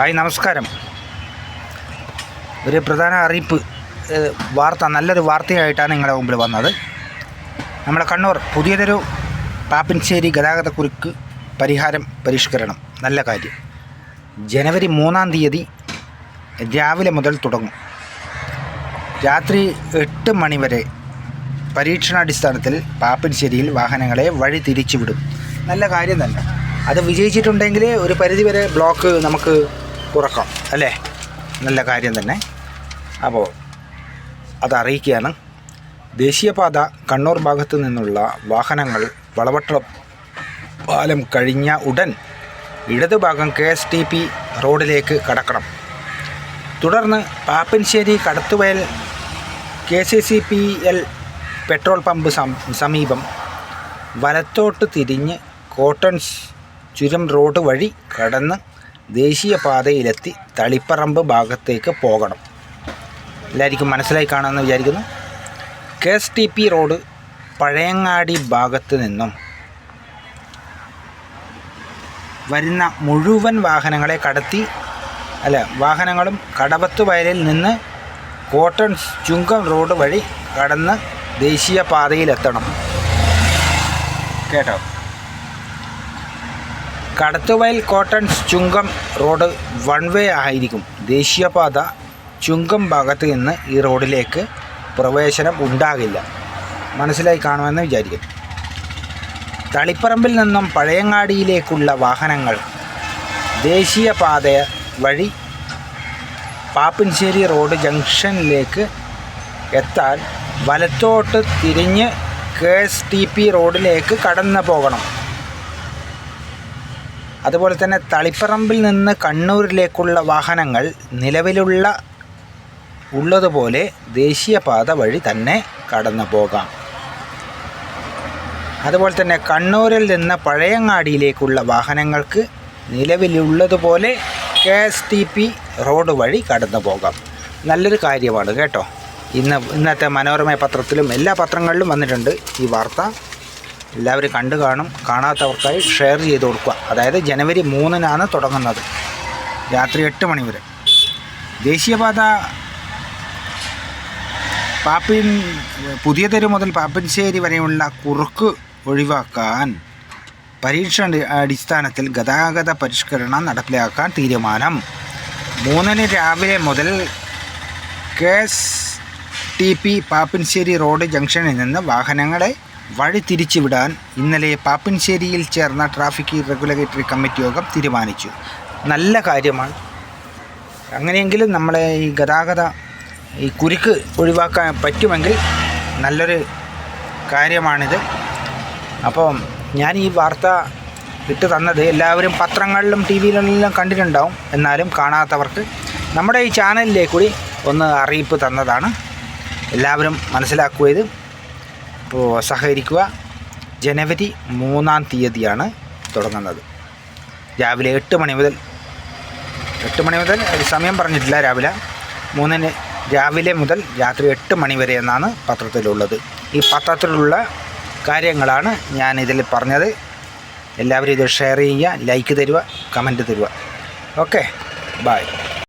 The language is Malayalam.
ഹായ് നമസ്കാരം. ഒരു പ്രധാന അറിയിപ്പ് വാർത്ത നല്ലൊരു വാർത്തയായിട്ടാണ് നിങ്ങളുടെ മുമ്പിൽ വന്നത്. നമ്മുടെ കണ്ണൂർ പുതിയതൊരു പാപ്പിൻശ്ശേരി ഗതാഗതക്കുരുക്ക് പരിഹാരം പരിഷ്കരണം. നല്ല കാര്യം. ജനുവരി മൂന്നാം തീയതി രാവിലെ മുതൽ തുടങ്ങും. രാത്രി എട്ട് മണിവരെ പരീക്ഷണാടിസ്ഥാനത്തിൽ പാപ്പിൻശ്ശേരിയിൽ വാഹനങ്ങളെ വഴി തിരിച്ചുവിടും. നല്ല കാര്യം തന്നെ. അത് വിജയിച്ചിട്ടുണ്ടെങ്കിൽ ഒരു പരിധിവരെ ബ്ലോക്ക് നമുക്ക് കുറക്കാം അല്ലേ? നല്ല കാര്യം തന്നെ. അപ്പോൾ അത് അറിയിക്കുകയാണ്. ദേശീയപാത കണ്ണൂർ ഭാഗത്തു നിന്നുള്ള വാഹനങ്ങൾ വളവട്ട പാലം കഴിഞ്ഞ ഉടൻ ഇടതുഭാഗം കെ എസ് ടി പി റോഡിലേക്ക് കടക്കണം. തുടർന്ന് Pappinisseri Kadathuvayal K C C P L petrol pump സമീപം വലത്തോട്ട് തിരിഞ്ഞ് കോട്ടൺസ് ചുരം റോഡ് വഴി കടന്ന് ദേശീയപാതയിലെത്തി തളിപ്പറമ്പ് ഭാഗത്തേക്ക് പോകണം. എല്ലാവർക്കും മനസ്സിലായി കാണാമെന്ന് വിചാരിക്കുന്നു. K S T P road Pazhayangadi ഭാഗത്ത് നിന്നും വരുന്ന മുഴുവൻ വാഹനങ്ങളെ കടത്തി അല്ല വാഹനങ്ങളും കടവത്ത് വയലിൽ നിന്ന് കോട്ടൺ ചുങ്കം റോഡ് വഴി കടന്ന് ദേശീയപാതയിലെത്തണം. കേട്ടോ? കടത്തുവയൽ കോട്ടൺ ചുങ്കം റോഡ് വൺ വേ ആയിരിക്കും. ദേശീയപാത ചുങ്കം ഭാഗത്ത് നിന്ന് ഈ റോഡിലേക്ക് പ്രവേശനം ഉണ്ടാകില്ല. മനസ്സിലായി കാണുമെന്ന് വിചാരിക്കും തളിപ്പറമ്പിൽ നിന്നും പഴയങ്ങാടിയിലേക്കുള്ള വാഹനങ്ങൾ ദേശീയപാത വഴി പാപ്പിൻശ്ശേരി റോഡ് ജംഗ്ഷനിലേക്ക് എത്താൻ വലത്തോട്ട് തിരിഞ്ഞ് കെ എസ് ടി പി റോഡിലേക്ക് കടന്നു പോകണം അതുപോലെ തന്നെ തളിപ്പറമ്പിൽ നിന്ന് കണ്ണൂരിലേക്കുള്ള വാഹനങ്ങൾ നിലവിലുള്ള ഉള്ളതുപോലെ ദേശീയപാത വഴി തന്നെ കടന്നു പോകാം. അതുപോലെ തന്നെ കണ്ണൂരിൽ നിന്ന് പഴയങ്ങാടിയിലേക്കുള്ള വാഹനങ്ങൾക്ക് നിലവിലുള്ളതുപോലെ K S T P road വഴി കടന്നു പോകാം. നല്ലൊരു കാര്യമാണ് കേട്ടോ. ഇന്ന് ഇന്നത്തെ മനോരമ പത്രത്തിലും എല്ലാ പത്രങ്ങളിലും വന്നിട്ടുണ്ട് ഈ വാർത്ത. എല്ലാവരും കണ്ടു കാണും. കാണാത്തവർക്കായി ഷെയർ ചെയ്ത് കൊടുക്കുക. അതായത് ജനുവരി മൂന്നിനാണ് തുടങ്ങുന്നത്. രാത്രി എട്ട് മണി വരെ. ദേശീയപാത പാപ്പിൻ പുതിയ തെരു മുതൽ പാപ്പിൻശ്ശേരി വരെയുള്ള കുറുക്ക് ഒഴിവാക്കാൻ പരീക്ഷ അടിസ്ഥാനത്തിൽ ഗതാഗത പരിഷ്കരണം നടപ്പിലാക്കാൻ തീരുമാനം. മൂന്നിന് രാവിലെ മുതൽ K S T P Pappinisseri road ജംഗ്ഷനിൽ നിന്ന് വാഹനങ്ങളെ വഴി തിരിച്ചുവിടാൻ ഇന്നലെ പാപ്പിൻശ്ശേരിയിൽ ചേർന്ന ട്രാഫിക് റെഗുലേറ്ററി കമ്മിറ്റി യോഗം തീരുമാനിച്ചു. നല്ല കാര്യമാണ്. അങ്ങനെയെങ്കിലും നമ്മളെ ഈ ഗതാഗത ഈ കുരുക്ക് ഒഴിവാക്കാൻ പറ്റുമെങ്കിൽ നല്ലൊരു കാര്യമാണിത്. അപ്പം ഞാൻ ഈ വാർത്ത ഇട്ട് തന്നത് എല്ലാവരും പത്രങ്ങളിലും ടി വിയിലെല്ലാം കണ്ടിട്ടുണ്ടാവും. എന്നാലും കാണാത്തവർക്ക് നമ്മുടെ ഈ ചാനലിലേക്ക് കൂടി ഒന്ന് അറിയിപ്പ് തന്നതാണ്. എല്ലാവരും മനസ്സിലാക്കുക ഇത് അപ്പോൾ സഹകരിക്കുക. ജനുവരി മൂന്നാം തീയതിയാണ് തുടങ്ങുന്നത്. രാവിലെ എട്ട് മണി മുതൽ എട്ട് മണി മുതൽ സമയം പറഞ്ഞിട്ടില്ല രാവിലെ. മൂന്നിന് രാവിലെ മുതൽ രാത്രി എട്ട് മണി വരെ എന്നാണ് പത്രത്തിലുള്ളത്. ഈ പത്രത്തിലുള്ള കാര്യങ്ങളാണ് ഞാൻ ഇതിൽ പറഞ്ഞത്. എല്ലാവരും ഇത് ഷെയർ ചെയ്യുക ലൈക്ക് തരിക കമന്റ് തരിക. Okay bye